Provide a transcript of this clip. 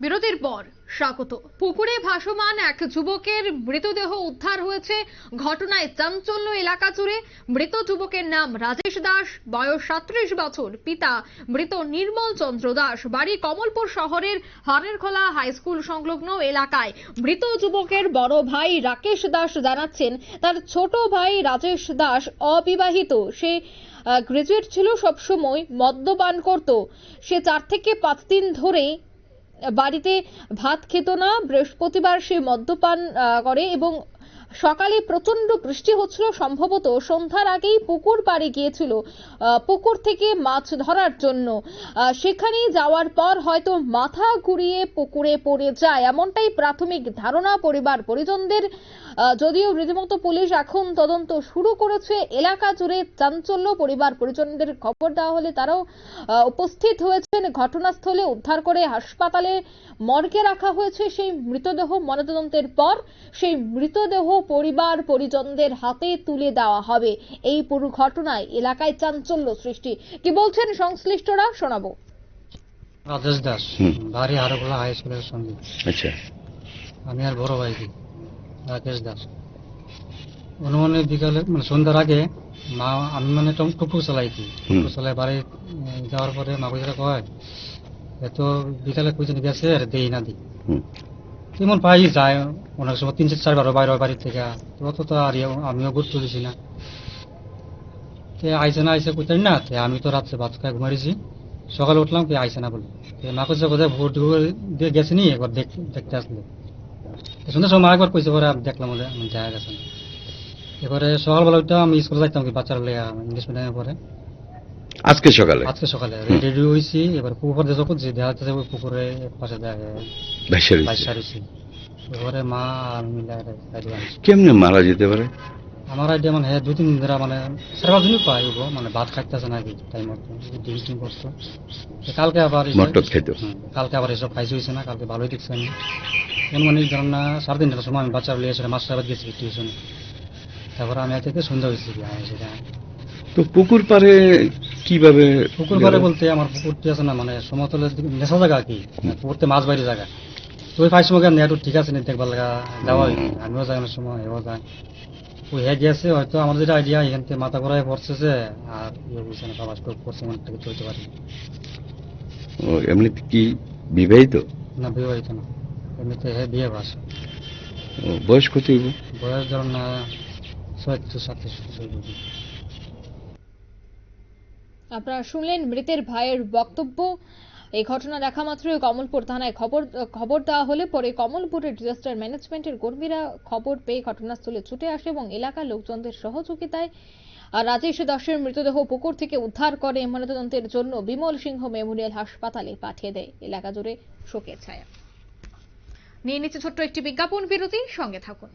বিরতির পর স্বাগত। পুকুরে ভাসমান এক যুবকের মৃতদেহ উদ্ধার হয়েছে। ঘটনায় চাঞ্চল্য এলাকা জুড়ে মৃত যুবকের নাম রাজেশ দাস, বয়স সাত্রিশ বছর, পিতা মৃত নির্মল চন্দ্র দাস, বাড়ি কমলপুর শহরের হরেরখোলা হাই স্কুল সংলগ্ন এলাকায়। মৃত যুবকের বড় ভাই রাকেশ দাস জানাচ্ছেন, তার ছোট ভাই রাজেশ দাস অবিবাহিত। সে গ্রাজুয়েট ছিল সবসময়, মদ্যপান করত। সে চার থেকে পাঁচ দিন ধরে বাড়িতে ভাত খেত না বৃহস্পতিবার সে মদ্যপান করে এবং সকালে প্রচণ্ড বৃষ্টি হচ্ছিল। সম্ভবত সন্ধ্যার আগেই পুকুর পাড়ে গিয়েছিল পুকুর থেকে মাছ ধরার জন্য। সেখানে যাওয়ার পর হয়তো মাথা ঘুরিয়ে পুকুরে পড়ে যায়, এমনটাই প্রাথমিক ধারণা পরিবার পরিজনদের। যদিও রীতিমতো পুলিশ এখন তদন্ত শুরু করেছে, এলাকা জুড়ে চাঞ্চল্য পরিবার পরিজনদের খবর দেওয়া হলে তারাও উপস্থিত হয়েছেন। ঘটনাস্থলে উদ্ধার করে হাসপাতালে মর্গে রাখা হয়েছে সেই মৃতদেহ। ময়নাতদন্তের পর সেই মৃতদেহ পরিবার পরিজনদের হাতে তুলে দেওয়া হবে। এই পুরো ঘটনায় এলাকায় চাঞ্চল্য সৃষ্টি। কি বলছেন সংশ্লিষ্টরা? শোনাবো। রাজেশ দাস। বাড়ি হারোগোলা হাই স্কুলের সঙ্গে। আচ্ছা। আমি আর বড় ভাই রাকেশ দাস। অনুমানে বিকালে মানে সন্ধ্যার আগে মা আমি মানে টম- টুকু চালাইছি। চালাই বাড়ি যাওয়ার পরে মা কইরা কয় এত বিকালে কইছেন গেছে আর দেই না দি। হুম। তেমন পাই যায় অনেক সময় তিন চার চারবার বাইরে বাড়ি থেকে। অত তো আর ইয়ে- আমিও গুরুত্ব দিছি না। তে আইসে না আইসে কইতেন না, তে আমি তো রাত্রে ভাত খাই ঘুমাইছি। সকালে উঠলাম, কে আইসে না বলে। তে মা কইছে, বোধহয় ভোট দিয়ে গেছে নি, একবার দেখ- দেখতে আসলে। তো সন্ধ্যার সময় একবার কইছে, পরে দেখলাম বলে আমি যায় গেছে এবারে সকালবেলা ওইটা আমি স্কুলে যাইতাম কি, বাচ্চারা ইংলিশ মিডিয়ামে পরে আজকে সকালে? আজকে সকালে। রেডি হয়েছি এবার পুকুর দিয়ে যখন যে দেখা যাচ্ছে পুকুরে পাশে দেখা এবারে মা আর মিলে কেমনে মারা যেতে পারে? আমার আইডিয়া মানে হ্যাঁ দুই তিন দিন ধরে মানে সারা দিনই পাই গো মানে ভাত খাইতেছে নাকি টাইম মতো ডিউটি করতো তো কালকে আবার মটর খাইতো। কালকে আবার এসব খাইছে হয়েছে না কালকে ভালোই দেখছি আমি। অনুমানিক ধরেন না সাড়ে তিনটার সময় আমি বাচ্চা লিয়ে এসে মাস্টার গেছি টিউশনে তারপরে আমি থেকে সন্ধ্যা হয়েছি তো পুকুর পাড়ে কীভাবে পুকুর পাড়ে বলতে আমার পুকুরটি আছে না মানে সমতলের নেশা জায়গা আর কি পুকুরতে মাছ বাইরে জায়গা। তো ওই মুখে নেট ঠিক আছে নি দেখবার লাগা যাওয়া আমিও যাই অনেক সময় এও যায় ওই হ্যাঁ গেছে হয়তো আমাদের যেটা আইডিয়া এখান থেকে মাথা ঘোরায় পড়ছে যে আর ইয়ে বুঝছে না বাবা স্ট্রোক করছে মনে থেকে চলতে পারি। ও এমনি কি বিবাহিত? না বিয়ে হইতো না। এমনিতে হ্যাঁ বিয়ে বাস। বয়স কত বয়স ধরুন না ছয়ত্রিশ সাতত্রিশ। আপনারা শুনলেন মৃতের ভাইয়ের বক্তব্য। এই ঘটনা দেখা মাত্রই কমলপুর থানায় খবর খবর দেওয়া হলে পরে কমলপুরের ডিজাস্টার ম্যানেজমেন্টের কর্মীরা খবর পেয়ে ঘটনাস্থলে ছুটে আসে এবং এলাকার লোকজনদের সহযোগিতায় আর রাজেশ দাসের মৃতদেহ পুকুর থেকে উদ্ধার করে ময়নাতদন্তের জন্য বিমল সিংহ মেমোরিয়াল হাসপাতালে পাঠিয়ে দেয়। এলাকা জুড়ে শোকের ছায়া। নিয়ে নিচ্ছে ছোট্ট একটি বিজ্ঞাপন বিরতি, সঙ্গে থাকুন।